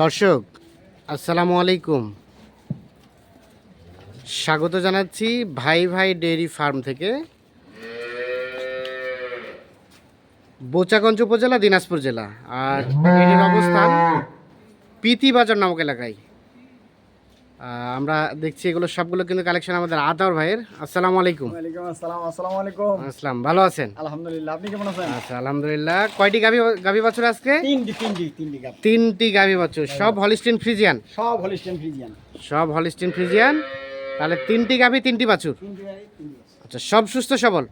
দর্শক আসসালামু আলাইকুম। স্বাগত জানাচ্ছি ভাই ভাই ডেয়ারি ফার্ম থেকে। বোচাগঞ্জ উপজেলা দিনাজপুর জেলা। আর এটির অবস্থান পিতি বাজার নামক এলাকায়। আমরা দেখছি এগুলো সবগুলো কিন্তু কালেকশন আমাদের আতাউর ভাইয়ের। আসসালামু আলাইকুম। ওয়ালাইকুম আসসালাম আসসালামু আলাইকুম। আসসালাম ভালো আছেন? আলহামদুলিল্লাহ আপনি কেমন আছেন? আচ্ছা আলহামদুলিল্লাহ। কয়টি গাভি গাভি বছর আজকে? তিনটি তিনটি তিনটি কাপ তিনটি গাভি বছর। সব হলিস্টিন ফ্রিজিয়ান সব হলিস্টেন ফ্রিজিয়ান সব হলিস্টিন ফ্রিজিয়ান তাহলে তিনটি গাভি তিনটি বাছুর। আচ্ছা সব সুস্থ সবল?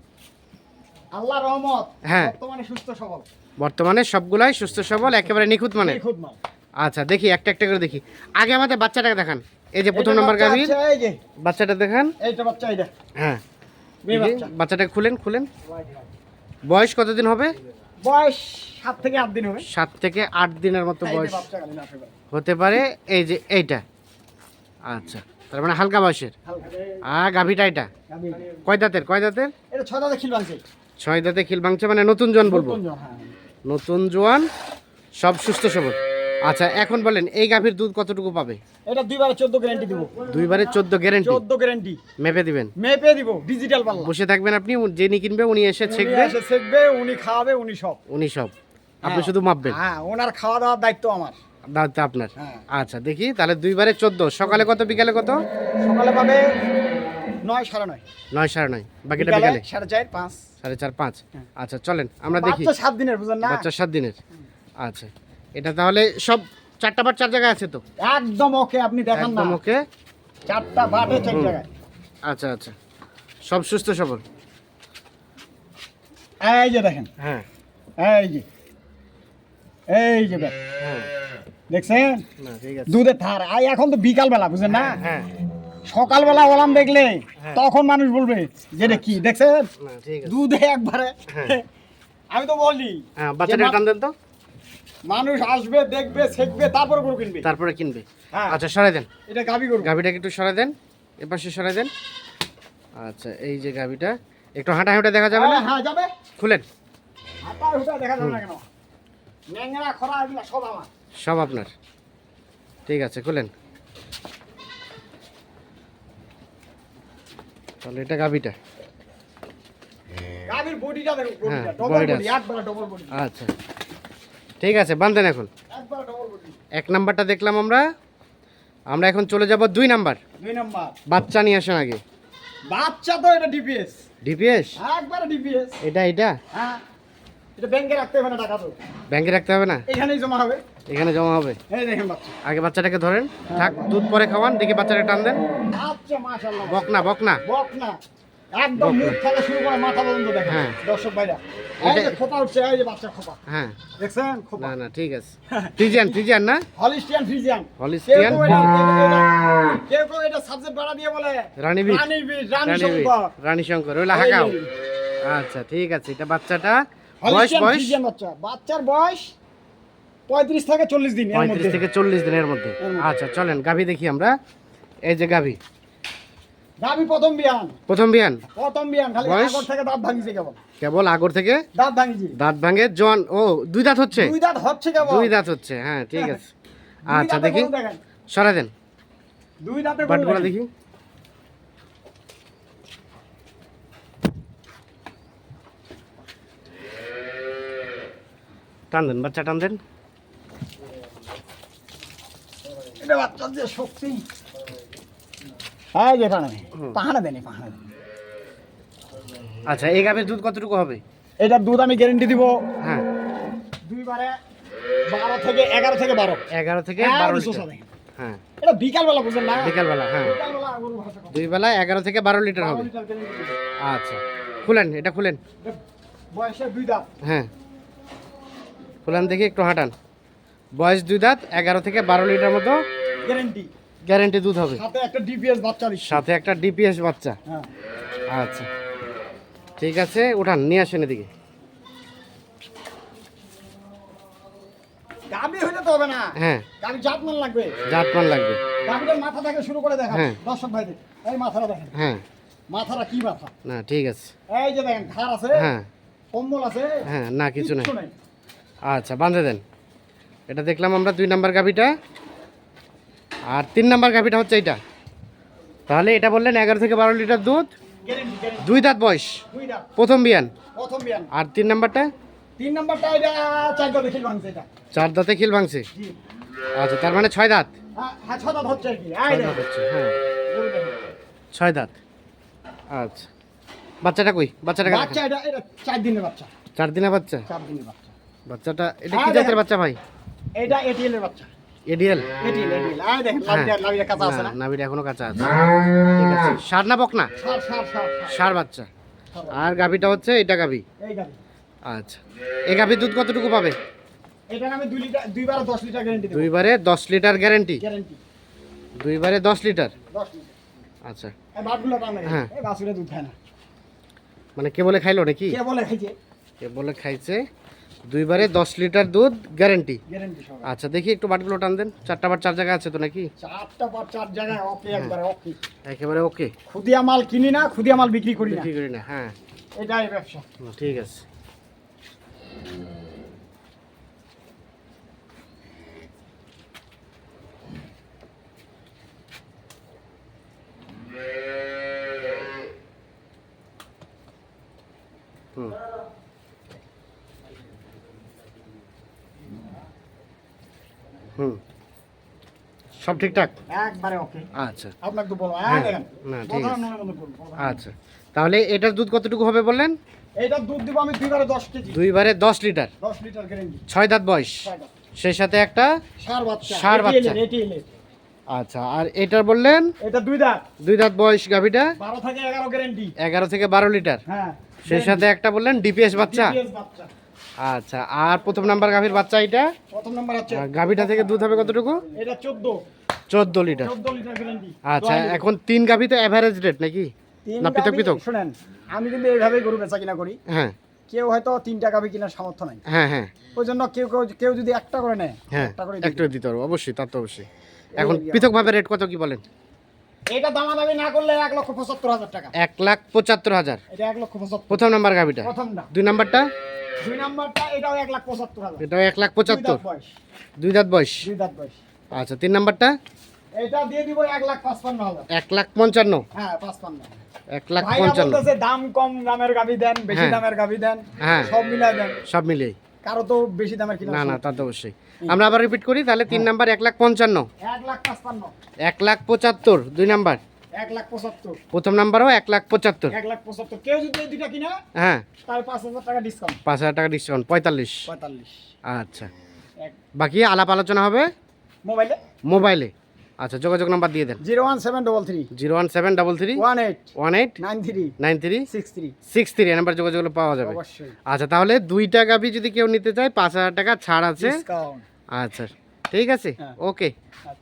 আল্লাহ রহমত। হ্যাঁ। বর্তমানে সুস্থ সবল। বর্তমানে সবগুলাই সুস্থ সবল একেবারে নিখুঁত মানে? খুব মাল আচ্ছা দেখি একটা একটা করে দেখি। আগে আমাদের বাচ্চাটাকে দেখান। এই যে প্রথম নম্বর গাভীর। যে। বাচ্চাটা দেখান। এইটা বাচ্চা হ্যাঁ। বাচ্চাটা খুলেন খুলেন। বয়স কতদিন হবে? বয়স সাত থেকে আট দিন হবে। সাত থেকে আট দিনের মতো বয়স। হতে পারে এই যে এইটা। আচ্ছা তার মানে হালকা বয়সের। আর গাভীটা এটা কয় দাঁতের কয় দাঁতের? এটা ছয় দাদা খিল ভাঙছে। ছয় দাঁতে খিল ভাঙছে মানে নতুন জন বলব। নতুন জন, হ্যাঁ। নতুন জোয়ান সব সুস্থ সবল। আচ্ছা এখন বলেন এই গাভীর দুধ কতটুকু পাবে? এটা দুইবারে চোদ্দ গ্যারান্টি দিব। দুইবারে চোদ্দ গ্যারান্টি চোদ্দ গ্যারান্টি মেপে দিবেন? মেপে দিব ডিজিটাল পাল্লা। বসে থাকবেন আপনি যিনি কিনবে উনি এসে ছেকবে। এসে ছেকবে উনি খাওয়াবে উনি সব। উনি সব। আপনি হ্যাঁ। শুধু মাপবেন? হ্যাঁ ওনার খাওয়া দাওয়ার দায়িত্ব আমার। দাঁড়াতে আপনার? হ্যাঁ। আচ্ছা দেখি তাহলে দুইবারে চোদ্দ। সকালে কত বিকালে কত? সকালে পাবে নয় সাড়ে নয়। নয় সাড়ে নয়। বাকিটা বিকালে সাড়ে চার পাঁচ। সাড়ে চার পাঁচ। হ্যাঁ। আচ্ছা চলেন আমরা দেখি। সাত দিনের বুঝলেন না? বাচ্চা সাত দিনের। আচ্ছা। এটা তাহলে সব চারটা বার চার জায়গায় আছে তো? একদম ওকে আপনি দেখান না। একদম ওকে। চারটা বাটে চার জায়গায়। আচ্ছা আচ্ছা। সব সুস্থ সবল? এই যে দেখেন। হ্যাঁ। এই যে। এই যে হ্যাঁ। দেখছেন? না ঠিক আছে। দুধের থার আই এখন তো বিকাল বেলা বুঝলেন না? হ্যাঁ সকালবেলা ওলাম দেখলে হ্যাঁ। তখন মানুষ বলবে যে এটা কি দেখছেন? না ঠিক আছে। দুধে একবারে। হ্যাঁ। আমি তো বলি হ্যাঁ বাচ্চাটা টান দেন তো। মানুষ আসবে দেখবে শেখবে তারপর গরু কিনবে। তারপরে কিনবে? হ্যাঁ। আচ্ছা সরাই দেন। এটা গাবি গরু। গাভিটাকে একটু সরাই দেন। এপাশে সরাই দেন। আচ্ছা এই যে গাভিটা। একটু হাঁটা হাঁটা দেখা যাবে না? হ্যাঁ, হ্যাঁ যাবে। খুলেন। হাঁটা হুটা দেখা যাবে না কেন? ন্যাংরা খরা এগুলা সব আমার। সব আপনার। ঠিক আছে খুলেন। তাহলে এটা গাভিটা। গাবির বডিটা দেখো হ্যাঁ, বডিটা ডবল বডি। একবার ডবল বডি আচ্ছা। ঠিক আছে বান্ধেন এখন। এক নাম্বারটা দেখলাম আমরা। আমরা এখন চলে যাব দুই নাম্বার। দুই নাম্বার। বাচ্চা নিয়ে আসেন আগে। বাচ্চা তো এটা ডিপিএস ডিপিএস একবার ডিপিএস এটা এটা? হ্যাঁ। এটা ব্যাংকে রাখতে হবে না টাকা তো। ব্যাংকে রাখতে হবে না? এখানেই জমা হবে। এখানে জমা হবে? এই দেখেন বাচ্চা। আগে বাচ্চাটাকে ধরেন। থাক দুধ পরে খাওয়ান দেখি বাচ্চাটাকে টান দেন। আচ্ছা মাশাআল্লাহ। বকনা বকনা। বক না একদম মুখ থেকে শুরু করে মাথা পর্যন্ত দেখেন। হ্যাঁ। দর্শক ভাইরা এই যে খোপা উঠছে এই যে বাচ্চা খোপা। হ্যাঁ। দেখছেন? খোপা। না না ঠিক আছে। ফ্রিজিয়ান ফ্রিজিয়ান না? Holstein Friesian. হলিস্টিয়ান? কেউ এটা- কেউ সাবজেক্ট বাড়া দিয়ে বলে। রানীবীর। রানীবীর রানী রানী শঙ্কর। রানী শঙ্কর ওইলা হাকাও আচ্ছা ঠিক আছে এটা বাচ্চাটা। বয়স বয়স? বাচ্চা। বাচ্চার বয়স পঁয়ত্রিশ থেকে চল্লিশ দিন পঁয়ত্রিশ থেকে চল্লিশ দিনের মধ্যে। আচ্ছা চলেন গাভী দেখি আমরা। এই যে গাভী। গাবি প্রথম বিয়ান। প্রথম বিয়ান? প্রথম বিয়ান খালি আগর থেকে দাঁত ভাঙিছে কেবল। কেবল আগর থেকে? দাঁত ভাঙিছে। দাঁত ভাঙে জন ও দুই দাঁত হচ্ছে? দুই দাঁত হচ্ছে কেবল। দুই দাঁত হচ্ছে হ্যাঁ ঠিক আছে। আচ্ছা দেখি। সরা দেন। দুই দাঁতে বাটগুলো দেখি। টান দেন বাচ্চা টান দেন। এটা বাচ্চার যে শক্তি। হ্যাঁ পাহাড়ে পাহাড়ে আচ্ছা এই গাভীর দুধ কতটুকু হবে? এটার দুধ আমি গ্যারেন্টি দিব হ্যাঁ। দুইবারে বারো থেকে এগারো থেকে বারো। এগারো থেকে হ্যাঁ, বারো হ্যাঁ। এটা বুঝলেন না? বিকালবেলা হ্যাঁ। বিকালবেলা। দুই বেলা এগারো থেকে বারো লিটার হবে। আচ্ছা খুলেন এটা খুলেন। এটা দুই দাঁত। হ্যাঁ। খুলেন দেখি একটু হাঁটান। বয়স দুই দাঁত এগারো থেকে বারো লিটার মতো। গ্যারেন্টি গ্যারেন্টি দুধ হবে? সাথে একটা ডিপিএস বাচ্চা সাথে একটা ডিপিএস বাচ্চা? হ্যাঁ। আচ্ছা। ঠিক আছে উঠান নিয়ে আসেন এদিকে। গাবি হইলে তো হবে না। হ্যাঁ। গাবি জাতমান লাগবে। জাতমান লাগবে। গাবিটার মাথা থেকে শুরু করে দেখা হ্যাঁ। দর্শক ভাইদের এই মাথাটা দেখেন। হ্যাঁ। মাথাটা কি মাথা? না ঠিক আছে। এই যে দেখেন ঘাড় আছে হ্যাঁ। কম্বল আছে হ্যাঁ না কিছু নাই। নাই। আচ্ছা বাঁধে দেন। এটা দেখলাম আমরা দুই নাম্বার গাভিটা। আর তিন নাম্বার গাভিটা হচ্ছে এইটা। তাহলে এটা বললেন এগারো থেকে বারো লিটার দুধ দুই দাঁত বয়স প্রথম বিয়ান। আর তিন নাম্বারটা? তিন নাম্বারটা এটা চার দাঁত দেখি ভাঙছে এটা। চার দাঁতে খিল ভাঙছে? আচ্ছা তার মানে ছয় দাঁত? হ্যাঁ হ্যাঁ দাঁত হচ্ছে আর কি। এই ছয় দাঁত হচ্ছে হ্যাঁ। ছয় দাঁত। আচ্ছা। বাচ্চাটা কই? বাচ্চাটা বাচ্চা এটা এটা চার দিনের বাচ্চা। চার দিনের বাচ্চা? চার দিনের বাচ্চা। বাচ্চাটা এটা কি জাতের বাচ্চা ভাই? এটা এটিএল এর বাচ্চা। এডিএল? এই দেখেন হ্যাঁ। লাভিটা লাভিটা কাঁচা আছে না? নাভিটা এখনও কাঁচা আছে। ঠিক আছে। সার না বকনা? সার সার সার সার, সার বাচ্চা। আর গাভিটা হচ্ছে এটা গাভি। এই আচ্ছা। এই গাভির দুধ কতটুকু পাবে? এটা আমি দুই লিটার দুইবার দশ লিটার গ্যারেন্টি দেবো। দুইবারে দশ লিটার গ্যারেন্টি গ্যারেন্টি দুইবারে দশ লিটার? দশ লিটার। আচ্ছা। এই বাটগুলো টান। হ্যাঁ। এই বাছুরে দুধ খায় না। মানে কে বলে খাইলো নাকি? কে বলে খাইছে? কে বলে খাইছে? দুইবারে দশ লিটার দুধ গ্যারেন্টি আচ্ছা দেখি একটু বাটগুলো টান দেন। চারটা বার চার জায়গা আছে তো নাকি? চারটা বার চার জায়গায় ওকে একবারে ওকে। একেবারে ওকে। খুদিয়া মাল কিনি না খুদিয়া মাল বিক্রি করি না। বিক্রি করি না হ্যাঁ। এটাই ব্যবসা। ঠিক আছে। সব ঠিকঠাক? একবারে ওকে আচ্ছা। আপনাকে তো বলব হ্যাঁ, না, ঠিক আছে। আচ্ছা। তাহলে এটার দুধ কতটুকু হবে বললেন? এইটা দুধ দিব আমি দুইবারে দশ কেজি। দুইবারে দশ লিটার? গ্যারেন্টি। দাঁত বয়স। সেই সাথে একটা সার বাচ্চা। আচ্ছা আর এটার বললেন? এটা দুই দাঁত। দুই দাঁত বয়স গাভিটা? থেকে গ্যারেন্টি। বারো লিটার। হ্যাঁ সেই সাথে একটা বললেন ডিপিএস বাচ্চা। আচ্ছা আর প্রথম নাম্বার গাভীর বাচ্চা এটা? প্রথম নাম্বার আছে গাভীটা থেকে দুধ হবে কতটুকু? এটা চোদ্দ। চোদ্দ লিটার। চোদ্দ লিটার গ্যারেন্টি আচ্ছা এখন তিন গাভী তো অ্যাভারেজ রেট নাকি? না পৃথক পৃথক? শুনেন আমি কিন্তু এইভাবে গরু বেচা কিনা করি। হ্যাঁ। কেউ হয়তো তিনটা গাভি কেনার সামর্থ্য নাই। হ্যাঁ হ্যাঁ। ওই জন্য কেউ কেউ কেউ যদি একটা করে নেয় হ্যাঁ একটা করে একটা দিতে পারব। অবশ্যই তা তো অবশ্যই। এখন পৃথকভাবে রেট কত কি বলেন? এটা দামাদামি না করলে এক লক্ষ পঁচাত্তর হাজার টাকা। এক লাখ পঁচাত্তর হাজার। এটা এক লক্ষ পঁচাত্তর। প্রথম নাম্বার গাভীটা? প্রথমটা। দুই নাম্বারটা? দুই নাম্বারটা এটাও এক লাখ পঁচাত্তর হাজার। এটাও এক লাখ পঁচাত্তর? দুই দাঁত বয়স। দুই দাঁত বয়স? আচ্ছা তিন নাম্বারটা? এটা দিয়ে দিব এক লাখ পাঁচপান্ন হাজার। এক লাখ পঞ্চান্ন? হ্যাঁ পাঁচপান্ন। এক লাখ পঞ্চান্ন। দাম কম দামের গাভি দেন বেশি হ্যাঁ। দামের গাভি দেন হ্যাঁ। সব মিলাই দেন। সব মিলিয়ে। কারও তো বেশি দামের কিনা না না তা তো অবশ্যই। আমরা আবার রিপিট করি তাহলে তিন নাম্বার এক লাখ পঞ্চান্ন। এক লাখ পাঁচপান্ন। এক লাখ পঁচাত্তর দুই নাম্বার। এক লাখ পঁচাত্তর। প্রথম নাম্বারও এক লাখ পঁচাত্তর। এক লাখ পঁচাত্তর। কেউ যদি এই দুইটা কিনা হ্যাঁ। তাহলে পাঁচ হাজার টাকা ডিসকাউন্ট পাঁচ হাজার টাকা ডিসকাউন্ট পঁয়তাল্লিশ। পঁয়তাল্লিশ। আচ্ছা। বাকি আলাপ আলোচনা হবে? মোবাইলে? মোবাইলে। আচ্ছা যোগাযোগ নাম্বার দিয়ে দেন। Zero one seven double three. Zero one seven double three. One eight. One eight. Nine three. Nine three. Six three. Six three number যোগাযোগ পাওয়া যাবে। আচ্ছা তাহলে দুইটা গাভি যদি কেউ নিতে চায় পাঁচ হাজার টাকা ছাড় আছে। আচ্ছা ঠিক আছে? হ্যাঁ। ওকে।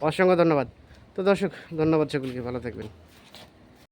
অসংখ্য ধন্যবাদ। তো দর্শক ধন্যবাদ সকলকে ভালো থাকবেন।